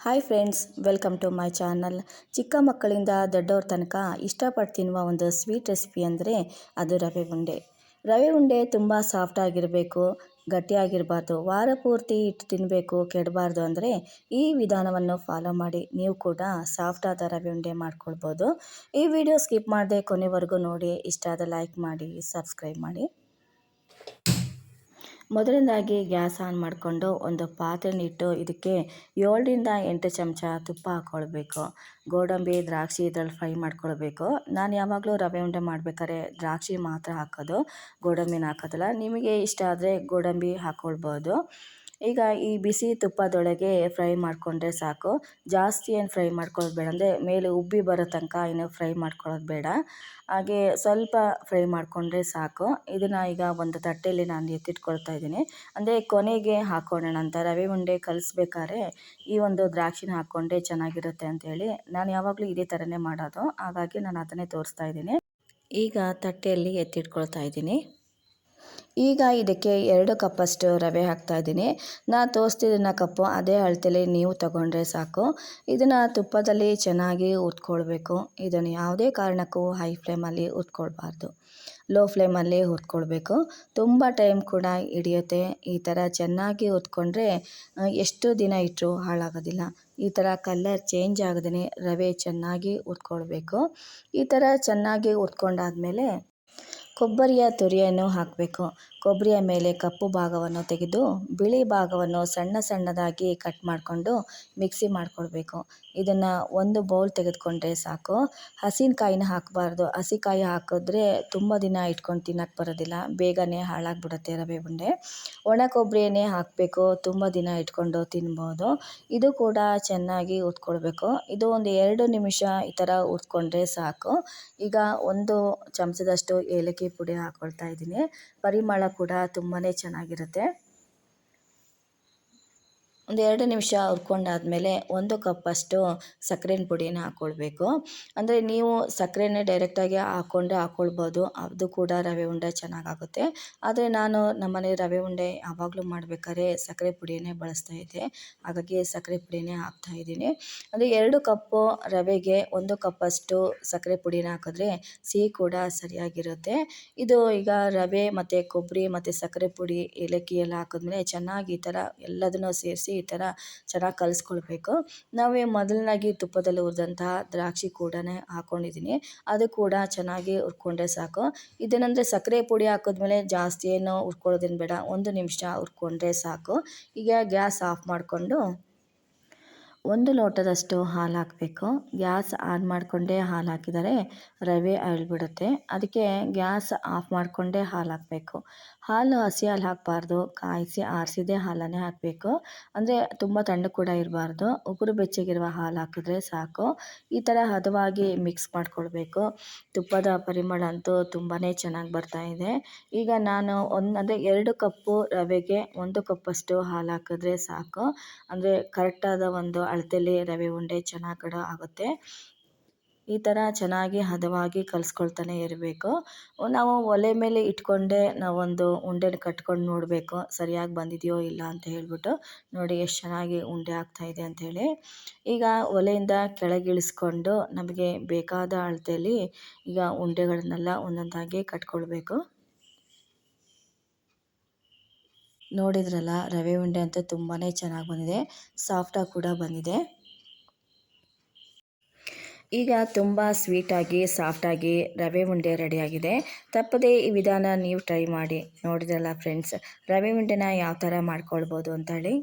Hi friends welcome to my channel ಚಿಕ್ಕ ಮಕ್ಕಳಿಂದ ದೊಡ್ಡವ್ರ ತನಕ ಇಷ್ಟಪಟ್ಟು ತಿನ್ನುವ ಒಂದು ಸ್ವೀಟ್ ರೆಸಿಪಿ ಅಂದರೆ ಅದು ರವೆ ಉಂಡೆ. ರವೆ ಉಂಡೆ ತುಂಬ ಸಾಫ್ಟಾಗಿರಬೇಕು ಗಟ್ಟಿಯಾಗಿರಬಾರ್ದು, ವಾರ ಪೂರ್ತಿ ಇಟ್ಟು ತಿನ್ನಬೇಕು ಕೆಡಬಾರ್ದು ಅಂದರೆ ಈ ವಿಧಾನವನ್ನು ಫಾಲೋ ಮಾಡಿ ನೀವು ಕೂಡ ಸಾಫ್ಟಾದ ರವೆ ಉಂಡೆ ಮಾಡ್ಕೊಳ್ಬೋದು. ಈ ವಿಡಿಯೋ ಸ್ಕಿಪ್ ಮಾಡದೆ ಕೊನೆವರೆಗೂ ನೋಡಿ, ಇಷ್ಟ ಆದ ಲೈಕ್ ಮಾಡಿ ಸಬ್ಸ್ಕ್ರೈಬ್ ಮಾಡಿ. ಮೊದಲನೇದಾಗಿ ಗ್ಯಾಸ್ ಆನ್ ಮಾಡಿಕೊಂಡು ಒಂದು ಪಾತ್ರೆನಿಟ್ಟು ಇದಕ್ಕೆ ಏಳರಿಂದ ಎಂಟು ಚಮಚ ತುಪ್ಪ ಹಾಕ್ಕೊಳ್ಬೇಕು ಗೋಡಂಬಿ, ದ್ರಾಕ್ಷಿ ಇದ್ರಲ್ಲಿ ಫ್ರೈ ಮಾಡ್ಕೊಳ್ಬೇಕು. ನಾನು ಯಾವಾಗಲೂ ರವೆ ಉಂಡೆ ಮಾಡ್ಬೇಕಾದ್ರೆ ದ್ರಾಕ್ಷಿ ಮಾತ್ರ ಹಾಕೋದು. ಗೋಡಂಬಿನ ಹಾಕೋದಿಲ್ಲ. ನಿಮಗೆ ಇಷ್ಟ ಆದರೆ ಗೋಡಂಬಿ ಹಾಕ್ಕೊಳ್ಬೋದು ಈಗ ಈ ಬಿಸಿ ತುಪ್ಪದೊಳಗೆ ಫ್ರೈ ಮಾಡಿಕೊಂಡ್ರೆ ಸಾಕು. ಜಾಸ್ತಿ ಏನು ಫ್ರೈ ಮಾಡ್ಕೊಳ್ಳೋದು ಬೇಡ ಅಂದರೆ ಮೇಲೆ ಉಬ್ಬಿ ಬರೋ ತನಕ ಏನು ಫ್ರೈ ಮಾಡ್ಕೊಳ್ಳೋದು ಬೇಡ. ಹಾಗೆ ಸ್ವಲ್ಪ ಫ್ರೈ ಮಾಡಿಕೊಂಡ್ರೆ ಸಾಕು. ಇದನ್ನು ಈಗ ಒಂದು ತಟ್ಟೆಯಲ್ಲಿ ನಾನು ಎತ್ತಿಟ್ಕೊಳ್ತಾ ಇದ್ದೀನಿ. ಅಂದರೆ ಕೊನೆಗೆ ಹಾಕ್ಕೊಳ್ಳೋಣ ಅಂತ ರವೆ ಉಂಡೆ ಕಲಿಸ್ಬೇಕಾದ್ರೆ ಈ ಒಂದು ದ್ರಾಕ್ಷಿನ ಹಾಕ್ಕೊಂಡ್ರೆ ಚೆನ್ನಾಗಿರುತ್ತೆ ಅಂತೇಳಿ ನಾನು ಯಾವಾಗಲೂ ಇದೇ ಥರನೇ ಮಾಡೋದು. ಹಾಗಾಗಿ ನಾನು ಅದನ್ನೇ ತೋರಿಸ್ತಾ ಇದ್ದೀನಿ. ಈಗ ತಟ್ಟೆಯಲ್ಲಿ ಎತ್ತಿಟ್ಕೊಳ್ತಾ ಇದ್ದೀನಿ. ಈಗ ಇದಕ್ಕೆ ಎರಡು ಕಪ್ಪಷ್ಟು ರವೆ ಹಾಕ್ತಾಯಿದ್ದೀನಿ ನಾನು ತೋರಿಸ್ತಿದ್ದಿನ ಕಪ್ಪು ಅದೇ ಅಳತೆಲಿ ನೀವು ತಗೊಂಡ್ರೆ ಸಾಕು. ಇದನ್ನು ತುಪ್ಪದಲ್ಲಿ ಚೆನ್ನಾಗಿ ಉತ್ಕೊಳ್ಬೇಕು ಇದನ್ನು ಯಾವುದೇ ಕಾರಣಕ್ಕೂ ಹೈ ಫ್ಲೇಮಲ್ಲಿ ಉತ್ಕೊಳ್ಬಾರ್ದು ಲೋ ಫ್ಲೇಮಲ್ಲಿ ಹುರ್ಕೊಳ್ಬೇಕು ತುಂಬ ಟೈಮ್ ಕೂಡ ಹಿಡಿಯುತ್ತೆ. ಈ ಥರ ಚೆನ್ನಾಗಿ ಹುರ್ಕೊಂಡ್ರೆ ಎಷ್ಟು ದಿನ ಇಟ್ಟರು ಹಾಳಾಗೋದಿಲ್ಲ. ಈ ಥರ ಕಲರ್ ಚೇಂಜ್ ಆಗದೇ ರವೆ ಚೆನ್ನಾಗಿ ಹುರ್ಕೊಳ್ಬೇಕು ಈ ಥರ ಚೆನ್ನಾಗಿ ಹುರ್ಕೊಂಡಾದ್ಮೇಲೆ ಕೊಬ್ಬರಿಯ ತುರಿಯನ್ನು ಹಾಕಬೇಕು. ಕೊಬ್ಬರಿಯ ಮೇಲೆ ಕಪ್ಪು ಭಾಗವನ್ನು ತೆಗೆದು ಬಿಳಿ ಭಾಗವನ್ನು ಸಣ್ಣ ಸಣ್ಣದಾಗಿ ಕಟ್ ಮಾಡಿಕೊಂಡು ಮಿಕ್ಸಿ ಮಾಡಿಕೊಳ್ಬೇಕು ಇದನ್ನು ಒಂದು ಬೌಲ್ ತೆಗೆದುಕೊಂಡ್ರೆ ಸಾಕು. ಹಸಿನಕಾಯಿನ ಹಾಕಬಾರ್ದು. ಹಸಿಕಾಯಿ ಹಾಕಿದ್ರೆ ತುಂಬ ದಿನ ಇಟ್ಕೊಂಡು ತಿನ್ನಕ್ಕೆ ಬರೋದಿಲ್ಲ. ಬೇಗನೆ ಹಾಳಾಗಿಬಿಡುತ್ತೆ ರವೆ ಉಂಡೆ. ಒಣ ಕೊಬ್ಬರಿಯನ್ನೇ ಹಾಕಬೇಕು. ತುಂಬ ದಿನ ಇಟ್ಕೊಂಡು ತಿನ್ಬೋದು. ಇದು ಕೂಡ ಚೆನ್ನಾಗಿ ಉತ್ಕೊಳ್ಬೇಕು ಇದು ಒಂದು ಎರಡು ನಿಮಿಷ ಈ ಥರ ಉತ್ಕೊಂಡ್ರೆ ಸಾಕು. ಈಗ ಒಂದು ಚಮಚದಷ್ಟು ಏಲಕ್ಕಿ ಪುಡಿ ಹಾಕ್ಕೊಳ್ತಾ ಇದ್ದೀನಿ. ಪರಿಮಳ ಕೂಡ ತುಂಬಾ ಚೆನ್ನಾಗಿರುತ್ತೆ. ಒಂದು ಎರಡು ನಿಮಿಷ ಹುರ್ಕೊಂಡಾದ್ಮೇಲೆ ಒಂದು ಕಪ್ಪಷ್ಟು ಸಕ್ಕರೆನ ಪುಡಿನ ಹಾಕ್ಕೊಳ್ಬೇಕು ಅಂದರೆ ನೀವು ಸಕ್ಕರೆನೇ ಡೈರೆಕ್ಟಾಗಿ ಹಾಕ್ಕೊಂಡ್ರೆ ಹಾಕ್ಕೊಳ್ಬೋದು ಅದು ಕೂಡ ರವೆ ಉಂಡೆ ಚೆನ್ನಾಗಾಗುತ್ತೆ. ಆದರೆ ನಾನು ನಮ್ಮನೆ ರವೆ ಉಂಡೆ ಯಾವಾಗಲೂ ಮಾಡಬೇಕಾದ್ರೆ ಸಕ್ಕರೆ ಪುಡಿಯನ್ನೇ ಬಳಸ್ತಾ ಇದ್ದೆ. ಹಾಗಾಗಿ ಸಕ್ಕರೆ ಪುಡಿನೇ ಹಾಕ್ತಾಯಿದ್ದೀನಿ ಅಂದರೆ ಎರಡು ಕಪ್ಪು ರವೆಗೆ ಒಂದು ಕಪ್ಪಷ್ಟು ಸಕ್ಕರೆ ಪುಡಿನ ಹಾಕಿದ್ರೆ ಸಿಹಿ ಕೂಡ ಸರಿಯಾಗಿರುತ್ತೆ. ಇದು ಈಗ ರವೆ ಮತ್ತು ಕೊಬ್ಬರಿ ಮತ್ತು ಸಕ್ಕರೆ ಪುಡಿ ಏಲಕ್ಕಿ ಎಲ್ಲ ಹಾಕಿದ್ಮೇಲೆ ಚೆನ್ನಾಗಿ ಈ ಥರ ಎಲ್ಲದನ್ನು ಸೇರಿಸಿ ಈ ಥರ ಚೆನ್ನಾಗಿ ಕಲಿಸ್ಕೊಳ್ಬೇಕು. ನಾವೇ ಮೊದಲನಾಗಿ ತುಪ್ಪದಲ್ಲಿ ಹುರಿದಂತಹ ದ್ರಾಕ್ಷಿ ಕೂಡ ಹಾಕ್ಕೊಂಡಿದ್ದೀನಿ ಅದು ಕೂಡ ಚೆನ್ನಾಗಿ ಹುರ್ಕೊಂಡ್ರೆ ಸಾಕು. ಇದೇನಂದರೆ ಸಕ್ಕರೆ ಪುಡಿ ಹಾಕಿದ್ಮೇಲೆ ಜಾಸ್ತಿ ಏನು ಹುರ್ಕೊಳ್ಳೋದೇನು ಬೇಡ. ಒಂದು ನಿಮಿಷ ಹುರ್ಕೊಂಡ್ರೆ ಸಾಕು. ಈಗ ಗ್ಯಾಸ್ ಆಫ್ ಮಾಡಿಕೊಂಡು ಒಂದು ಲೋಟದಷ್ಟು ಹಾಲು ಹಾಕಬೇಕು. ಗ್ಯಾಸ್ ಆನ್ ಮಾಡಿಕೊಂಡೇ ಹಾಲು ಹಾಕಿದರೆ ರವೆ ಅರಳಿಬಿಡುತ್ತೆ ಅದಕ್ಕೆ ಗ್ಯಾಸ್ ಆಫ್ ಮಾಡಿಕೊಂಡೇ ಹಾಲು ಹಾಕಬೇಕು. ಹಾಲು ಹಸಿ ಹಾಲು ಹಾಕಬಾರ್ದು. ಕಾಯಿಸಿ, ಆರಿಸಿದೇ ಹಾಲನ್ನೇ ಹಾಕಬೇಕು. ಅಂದರೆ ತುಂಬ ತಣ್ಣಗೆ ಕೂಡ ಇರಬಾರ್ದು. ಉಗುರು ಬೆಚ್ಚಗಿರುವ ಹಾಲು ಹಾಕಿದ್ರೆ ಸಾಕು. ಈ ಥರ ಹದವಾಗಿ ಮಿಕ್ಸ್ ಮಾಡಿಕೊಳ್ಬೇಕು. ತುಪ್ಪದ ಪರಿಮಳ ಅಂತೂ ತುಂಬಾ ಚೆನ್ನಾಗಿ ಬರ್ತಾ ಇದೆ. ಈಗ ನಾನು ಒಂದು, ಅಂದರೆ ಎರಡು ಕಪ್ಪು ರವೆಗೆ ಒಂದು ಕಪ್ಪಷ್ಟು ಹಾಲು ಹಾಕಿದ್ರೆ ಸಾಕು. ಅಂದರೆ ಕರೆಕ್ಟಾದ ಒಂದು ಅಳತೆಯಲ್ಲಿ ರವೆ ಉಂಡೆ ಚೆನ್ನಾಗಿ ಕಡ ಆಗುತ್ತೆ. ಈ ಥರ ಚೆನ್ನಾಗಿ ಹದವಾಗಿ ಕಲಿಸ್ಕೊಳ್ತಾನೆ ಇರಬೇಕು. ನಾವು ಒಲೆ ಮೇಲೆ ಇಟ್ಕೊಂಡೆ ನಾವೊಂದು ಉಂಡೆನ ಕಟ್ಕೊಂಡು ನೋಡಬೇಕು, ಸರಿಯಾಗಿ ಬಂದಿದೆಯೋ ಇಲ್ಲ ಅಂತ ಹೇಳ್ಬಿಟ್ಟು ನೋಡಿ ಎಷ್ಟು ಚೆನ್ನಾಗಿ ಉಂಡೆ ಆಗ್ತಾಯಿದೆ ಅಂಥೇಳಿ ಈಗ ಒಲೆಯಿಂದ ಕೆಳಗಿಳಿಸ್ಕೊಂಡು ನಮಗೆ ಬೇಕಾದ ಅಳತೆಯಲ್ಲಿ ಈಗ ಉಂಡೆಗಳನ್ನೆಲ್ಲ ಒಂದೊಂದಾಗಿ ಕಟ್ಕೊಳ್ಬೇಕು. ನೋಡಿದ್ರಲ್ಲ, ರವೆ ಉಂಡೆ ಅಂತೂ ತುಂಬಾ ಚೆನ್ನಾಗಿ ಬಂದಿದೆ. ಸಾಫ್ಟಾಗಿ ಕೂಡ ಬಂದಿದೆ. ಈಗ ತುಂಬ ಸ್ವೀಟಾಗಿ ಸಾಫ್ಟಾಗಿ ರವೆ ಉಂಡೆ ರೆಡಿಯಾಗಿದೆ ತಪ್ಪದೇ ಈ ವಿಧಾನ ನೀವು ಟ್ರೈ ಮಾಡಿ. ನೋಡಿದ್ರಲ್ಲ ಫ್ರೆಂಡ್ಸ್, ರವೆ ಉಂಡೆನ ಯಾವ ಥರ ಮಾಡ್ಕೊಳ್ಬೋದು ಅಂತ ಹೇಳಿ.